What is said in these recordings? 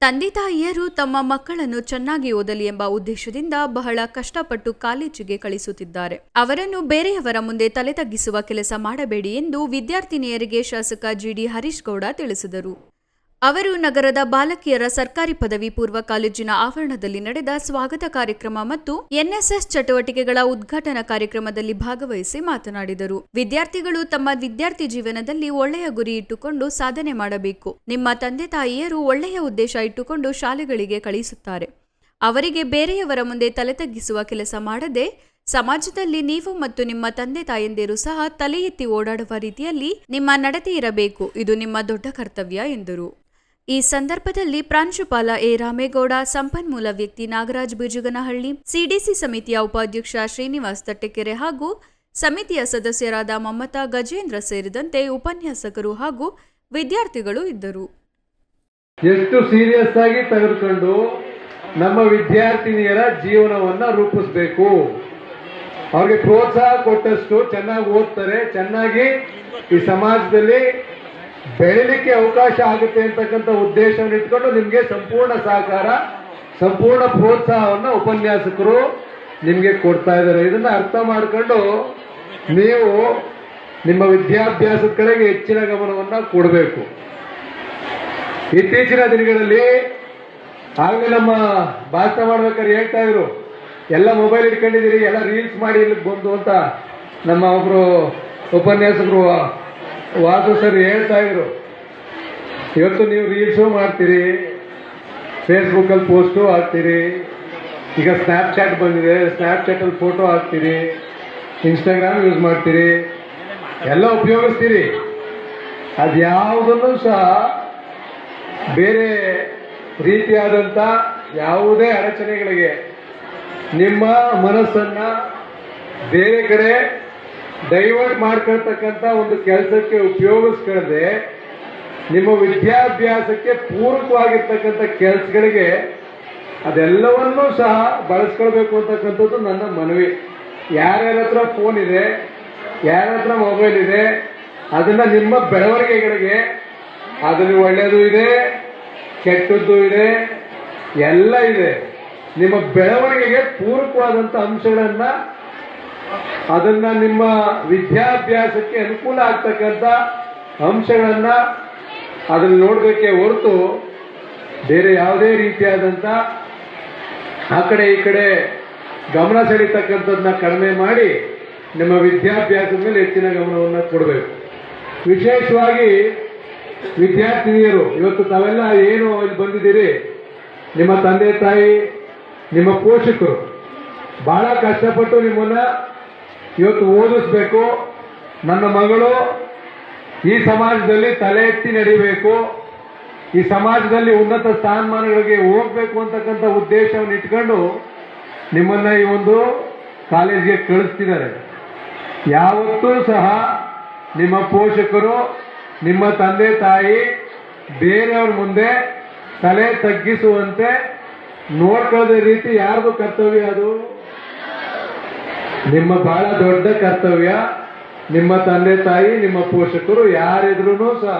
ತಂದೆ ತಾಯಿಯರು ತಮ್ಮ ಮಕ್ಕಳನ್ನು ಚೆನ್ನಾಗಿ ಓದಲಿ ಎಂಬ ಉದ್ದೇಶದಿಂದ ಬಹಳ ಕಷ್ಟಪಟ್ಟು ಕಾಲೇಜಿಗೆ ಕಳಿಸುತ್ತಿದ್ದಾರೆ. ಅವರನ್ನು ಬೇರೆಯವರ ಮುಂದೆ ತಲೆ ತಗ್ಗಿಸುವ ಕೆಲಸ ಮಾಡಬೇಡಿ ಎಂದು ವಿದ್ಯಾರ್ಥಿನಿಯರಿಗೆ ಶಾಸಕ ಜಿಡಿ ಹರೀಶ್ ಗೌಡ ತಿಳಿಸಿದರು. ಅವರು ನಗರದ ಬಾಲಕಿಯರ ಸರ್ಕಾರಿ ಪದವಿ ಪೂರ್ವ ಕಾಲೇಜಿನ ಆವರಣದಲ್ಲಿ ನಡೆದ ಸ್ವಾಗತ ಕಾರ್ಯಕ್ರಮ ಮತ್ತು ಎನ್ಎಸ್ಎಸ್ ಚಟುವಟಿಕೆಗಳ ಉದ್ಘಾಟನಾ ಕಾರ್ಯಕ್ರಮದಲ್ಲಿ ಭಾಗವಹಿಸಿ ಮಾತನಾಡಿದರು. ವಿದ್ಯಾರ್ಥಿಗಳು ತಮ್ಮ ವಿದ್ಯಾರ್ಥಿ ಜೀವನದಲ್ಲಿ ಒಳ್ಳೆಯ ಗುರಿ ಇಟ್ಟುಕೊಂಡು ಸಾಧನೆ ಮಾಡಬೇಕು. ನಿಮ್ಮ ತಂದೆ ತಾಯಿಯರು ಒಳ್ಳೆಯ ಉದ್ದೇಶ ಇಟ್ಟುಕೊಂಡು ಶಾಲೆಗಳಿಗೆ ಕಳಿಸುತ್ತಾರೆ. ಅವರಿಗೆ ಬೇರೆಯವರ ಮುಂದೆ ತಲೆ ತಗ್ಗಿಸುವ ಕೆಲಸ ಮಾಡದೆ ಸಮಾಜದಲ್ಲಿ ನೀವು ಮತ್ತು ನಿಮ್ಮ ತಂದೆ ತಾಯಂದಿರು ಸಹ ತಲೆ ಎತ್ತಿ ಓಡಾಡುವ ರೀತಿಯಲ್ಲಿ ನಿಮ್ಮ ನಡತೆ ಇರಬೇಕು. ಇದು ನಿಮ್ಮ ದೊಡ್ಡ ಕರ್ತವ್ಯ ಎಂದರು. ಈ ಸಂದರ್ಭದಲ್ಲಿ ಪ್ರಾಂಶುಪಾಲ ಎ. ರಾಮೇಗೌಡ, ಸಂಪನ್ಮೂಲ ವ್ಯಕ್ತಿ ನಾಗರಾಜ್ ಬಿಜುಗನಹಳ್ಳಿ ಸಿಡಿಸಿ ಸಮಿತಿಯ ಉಪಾಧ್ಯಕ್ಷ ಶ್ರೀನಿವಾಸ್ ತಟ್ಟೆಕೆರೆ ಹಾಗೂ ಸಮಿತಿಯ ಸದಸ್ಯರಾದ ಮಮತಾ ಗಜೇಂದ್ರ ಸೇರಿದಂತೆ ಉಪನ್ಯಾಸಕರು ಹಾಗೂ ವಿದ್ಯಾರ್ಥಿಗಳು ಇದ್ದರು. ಎಷ್ಟು ಸೀರಿಯಸ್ ಆಗಿ ತೆಗೆದುಕೊಂಡು ನಮ್ಮ ವಿದ್ಯಾರ್ಥಿನಿಯರ ಜೀವನವನ್ನ ರೂಪಿಸಬೇಕು. ಅವ್ರಿಗೆ ಪ್ರೋತ್ಸಾಹ ಕೊಟ್ಟಷ್ಟು ಚೆನ್ನಾಗಿ ಓದ್ತಾರೆ, ಚೆನ್ನಾಗಿ ಈ ಸಮಾಜದಲ್ಲಿ ಬೆಳಿಲಿಕ್ಕೆ ಅವಕಾಶ ಆಗುತ್ತೆ ಅಂತಕ್ಕಂಥ ಉದ್ದೇಶವನ್ನು ಇಟ್ಕೊಂಡು ನಿಮಗೆ ಸಂಪೂರ್ಣ ಸಹಕಾರ, ಸಂಪೂರ್ಣ ಪ್ರೋತ್ಸಾಹವನ್ನು ಉಪನ್ಯಾಸಕರು ನಿಮಗೆ ಕೊಡ್ತಾ ಇದ್ದಾರೆ. ಇದನ್ನ ಅರ್ಥ ಮಾಡಿಕೊಂಡು ನೀವು ನಿಮ್ಮ ವಿದ್ಯಾಭ್ಯಾಸದ ಕಡೆಗೆ ಹೆಚ್ಚಿನ ಗಮನವನ್ನು ಕೊಡಬೇಕು. ಇತ್ತೀಚಿನ ದಿನಗಳಲ್ಲಿ ಆಗಲೇ ನಮ್ಮ ಭಾಷಣ ಮಾಡ್ಬೇಕಾದ್ರೆ ಹೇಳ್ತಾ ಇದ್ರು, ಎಲ್ಲ ಮೊಬೈಲ್ ಇಟ್ಕೊಂಡಿದ್ದೀರಿ, ಎಲ್ಲ ರೀಲ್ಸ್ ಮಾಡಿ ಇಲ್ಲಿಗೆ ಬಂದು ಅಂತ ನಮ್ಮ ಒಬ್ರು ಉಪನ್ಯಾಸಕರು ವಾಸು ಸರ್ ಹೇಳ್ತಾ ಇದ್ರು. ಇವತ್ತು ನೀವು ರೀಲ್ಸು ಮಾಡ್ತೀರಿ ಫೇಸ್ಬುಕ್ಕಲ್ಲಿ ಪೋಸ್ಟು ಹಾಕ್ತೀರಿ, ಈಗ ಸ್ನ್ಯಾಪ್ಚಾಟ್ ಬಂದಿದೆ ಸ್ನ್ಯಾಪ್ಚಾಟಲ್ಲಿ ಫೋಟೋ ಹಾಕ್ತೀರಿ ಇನ್ಸ್ಟಾಗ್ರಾಮ್ ಯೂಸ್ ಮಾಡ್ತೀರಿ, ಎಲ್ಲ ಉಪಯೋಗಿಸ್ತೀರಿ. ಅದ್ಯಾವುದನ್ನು ಸಹ ಬೇರೆ ರೀತಿಯಾದಂಥ ಯಾವುದೇ ಅಡಚಣೆಗಳಿಗೆ ನಿಮ್ಮ ಮನಸ್ಸನ್ನು ಬೇರೆ ಕಡೆ ಡೈವರ್ಟ್ ಮಾಡ್ಕೊಳ್ತಕ್ಕಂಥ ಒಂದು ಕೆಲಸಕ್ಕೆ ಉಪಯೋಗಿಸ್ಕೊಳ್ಳದೆ ನಿಮ್ಮ ವಿದ್ಯಾಭ್ಯಾಸಕ್ಕೆ ಪೂರಕವಾಗಿರ್ತಕ್ಕಂಥ ಕೆಲಸಗಳಿಗೆ ಅದೆಲ್ಲವನ್ನೂ ಸಹ ಬಳಸ್ಕೊಳ್ಬೇಕು ಅಂತಕ್ಕಂಥದ್ದು ನನ್ನ ಮನವಿ. ಯಾರ್ಯಾರ ಹತ್ರ ಫೋನ್ ಇದೆ ಯಾರ ಹತ್ರ ಮೊಬೈಲ್ ಇದೆ, ಅದನ್ನ ನಿಮ್ಮ ಬೆಳವಣಿಗೆಗಳಿಗೆ ಅದರಲ್ಲಿ ಒಳ್ಳೆಯದು ಇದೆ, ಕೆಟ್ಟದ್ದು ಇದೆ, ಎಲ್ಲ ಇದೆ. ನಿಮ್ಮ ಬೆಳವಣಿಗೆಗೆ ಪೂರಕವಾದಂಥ ಅಂಶಗಳನ್ನ ಅದನ್ನ ನಿಮ್ಮ ವಿದ್ಯಾಭ್ಯಾಸಕ್ಕೆ ಅನುಕೂಲ ಆಗ್ತಕ್ಕಂಥ ಅಂಶಗಳನ್ನ ಅದನ್ನ ನೋಡಬೇಕೇ ಹೊರತು ಬೇರೆ ಯಾವುದೇ ರೀತಿಯಾದಂಥ ಆ ಕಡೆ ಈ ಕಡೆ ಗಮನ ಸೆಳೀತಕ್ಕಂಥದ್ದನ್ನ ಕಡಿಮೆ ಮಾಡಿ ನಿಮ್ಮ ವಿದ್ಯಾಭ್ಯಾಸದ ಮೇಲೆ ಹೆಚ್ಚಿನ ಗಮನವನ್ನು ಕೊಡಬೇಕು. ವಿಶೇಷವಾಗಿ ವಿದ್ಯಾರ್ಥಿನಿಯರು, ಇವತ್ತು ತಾವೆಲ್ಲ ಏನು ಇಲ್ಲಿ ಬಂದಿದ್ದೀರಿ? ನಿಮ್ಮ ತಂದೆ ತಾಯಿ, ನಿಮ್ಮ ಪೋಷಕರು, ಬಹಳ ಕಷ್ಟಪಟ್ಟು ನಿಮ್ಮನ್ನ ಇವತ್ತು ಓದಿಸ್ಬೇಕು. ನನ್ನ ಮಗಳು ಈ ಸಮಾಜದಲ್ಲಿ ತಲೆ ಎತ್ತಿ ನಡಿಬೇಕು. ಈ ಸಮಾಜದಲ್ಲಿ ಉನ್ನತ ಸ್ಥಾನಮಾನಗಳಿಗೆ ಹೋಗ್ಬೇಕು ಅಂತಕ್ಕಂಥ ಉದ್ದೇಶವನ್ನು ಇಟ್ಕೊಂಡು ನಿಮ್ಮನ್ನ ಈ ಒಂದು ಕಾಲೇಜಿಗೆ ಕಳಿಸ್ತಿದ್ದಾರೆ. ಯಾವತ್ತೂ ಸಹ ನಿಮ್ಮ ಪೋಷಕರು, ನಿಮ್ಮ ತಂದೆ, ತಾಯಿ, ಬೇರೆಯವ್ರ ಮುಂದೆ ತಲೆ ತಗ್ಗಿಸುವಂತೆ ನೋಡ್ಕೊಳ್ಳದ ರೀತಿ ಯಾರ್ದು ಕರ್ತವ್ಯ ಅದು? ನಿಮ್ಮ ಬಹಳ ದೊಡ್ಡ ಕರ್ತವ್ಯ. ನಿಮ್ಮ ತಂದೆ ತಾಯಿ, ನಿಮ್ಮ ಪೋಷಕರು ಯಾರಿದ್ರೂ ಸಹ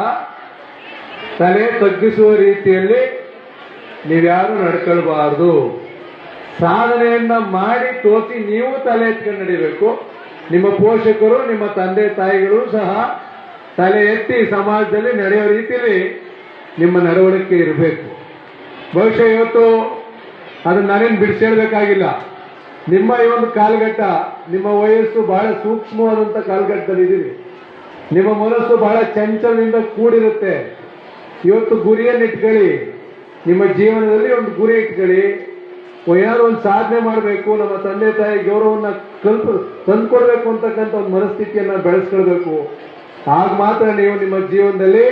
ತಲೆ ತಗ್ಗಿಸುವ ರೀತಿಯಲ್ಲಿ ನೀವ್ಯಾರು ನಡ್ಕೊಳ್ಬಾರ್ದು. ಸಾಧನೆಯನ್ನ ಮಾಡಿ ತೋತಿ ನೀವು ತಲೆ ಎತ್ಕೊಂಡು ನಡಿಬೇಕು. ನಿಮ್ಮ ಪೋಷಕರು, ನಿಮ್ಮ ತಂದೆ ತಾಯಿಗಳು ಸಹ ತಲೆ ಎತ್ತಿ ಸಮಾಜದಲ್ಲಿ ನಡೆಯೋ ರೀತಿಯಲ್ಲಿ ನಿಮ್ಮ ನಡವಳಿಕೆ ಇರಬೇಕು. ಬಹುಶಃ ಇವತ್ತು ಅದನ್ನ ನಾನೇನು ಬಿಡಿಸೇಳ್ಬೇಕಾಗಿಲ್ಲ ನಿಮ್ಮ ಈ ಒಂದು ಕಾಲಘಟ್ಟ, ನಿಮ್ಮ ವಯಸ್ಸು ಬಹಳ ಸೂಕ್ಷ್ಮವಾದಂಥ ಕಾಲಘಟ್ಟದಲ್ಲಿ ಇದ್ದೀರಿ. ನಿಮ್ಮ ಮನಸ್ಸು ಬಹಳ ಚಂಚಲದಿಂದ ಕೂಡಿರುತ್ತೆ. ಇವತ್ತು ಗುರಿಯನ್ನು ಇಟ್ಕೊಳ್ಳಿ. ನಿಮ್ಮ ಜೀವನದಲ್ಲಿ ಒಂದು ಗುರಿ ಇಟ್ಕೊಳ್ಳಿ. ಏನಾದ್ರು ಒಂದು ಸಾಧನೆ ಮಾಡಬೇಕು, ನಮ್ಮ ತಂದೆ ತಾಯಿ ಗೌರವವನ್ನು ಕಲ್ಪ, ತಂದ್ಕೊಡ್ಬೇಕು ಅಂತಕ್ಕಂಥ ಒಂದು ಮನಸ್ಥಿತಿಯನ್ನ ಬೆಳೆಸ್ಕೊಳ್ಬೇಕು. ಆಗ ಮಾತ್ರ ನೀವು ನಿಮ್ಮ ಜೀವನದಲ್ಲಿ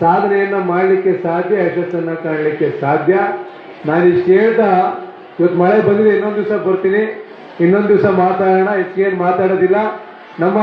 ಸಾಧನೆಯನ್ನ ಮಾಡಲಿಕ್ಕೆ ಸಾಧ್ಯ, ಯಶಸ್ಸನ್ನ ಕಾಣಲಿಕ್ಕೆ ಸಾಧ್ಯ. ನಾನು ಇಷ್ಟು ಹೇಳ್ತಾ ಇವತ್ತು ಮಳೆ ಬಂದಿದೆ ಇನ್ನೊಂದು ದಿವಸ ಬರ್ತೀನಿ. ಇನ್ನೊಂದು ದಿವಸ ಮಾತಾಡೋಣ ಹೆಚ್ಚಿಗೇನು ಮಾತಾಡೋದಿಲ್ಲ. ನಮ್ಮ